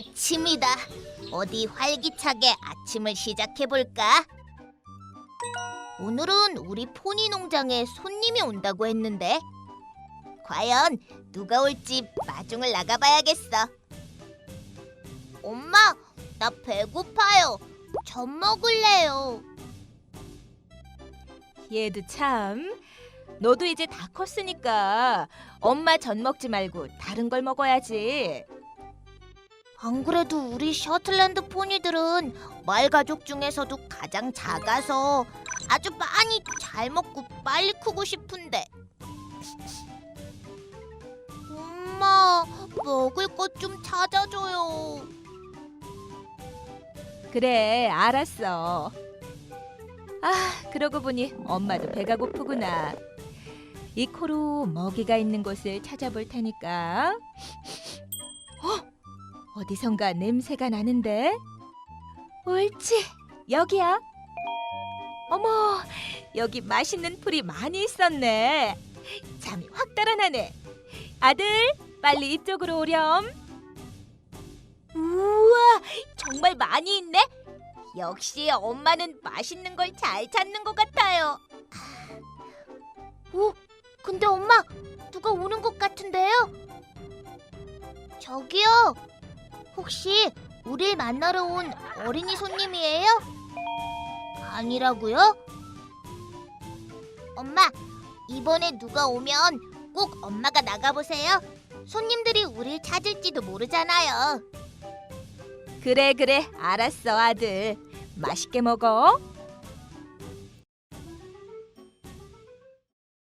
아침이다. 어디 활기차게 아침을 시작해 볼까? 오늘은 우리 포니 농장에 손님이 온다고 했는데 과연 누가 올지 마중을 나가봐야겠어. 엄마, 나 배고파요. 전 먹을래요. 얘도 참. 너도 이제 다 컸으니까 엄마 전 먹지 말고 다른 걸 먹어야지. 안 그래도 우리 셔틀랜드 포니들은 말 가족 중에서도 가장 작아서 아주 많이 잘 먹고 빨리 크고 싶은데. 엄마, 먹을 것 좀 찾아줘요. 그래, 알았어. 아, 그러고 보니 엄마도 배가 고프구나. 이 코로 먹이가 있는 곳을 찾아볼 테니까. 어? 어디선가 냄새가 나는데? 옳지, 여기야. 어머, 여기 맛있는 풀이 많이 있었네. 잠이 확 달아나네. 아들, 빨리 이쪽으로 오렴. 우와, 정말 많이 있네. 역시 엄마는 맛있는 걸 잘 찾는 것 같아요. 오, 근데 엄마, 누가 오는 것 같은데요? 저기요. 혹시 우릴 만나러 온 어린이 손님이에요? 아니라고요? 엄마, 이번에 누가 오면 꼭 엄마가 나가보세요. 손님들이 우릴 찾을지도 모르잖아요. 그래 그래 알았어 아들. 맛있게 먹어.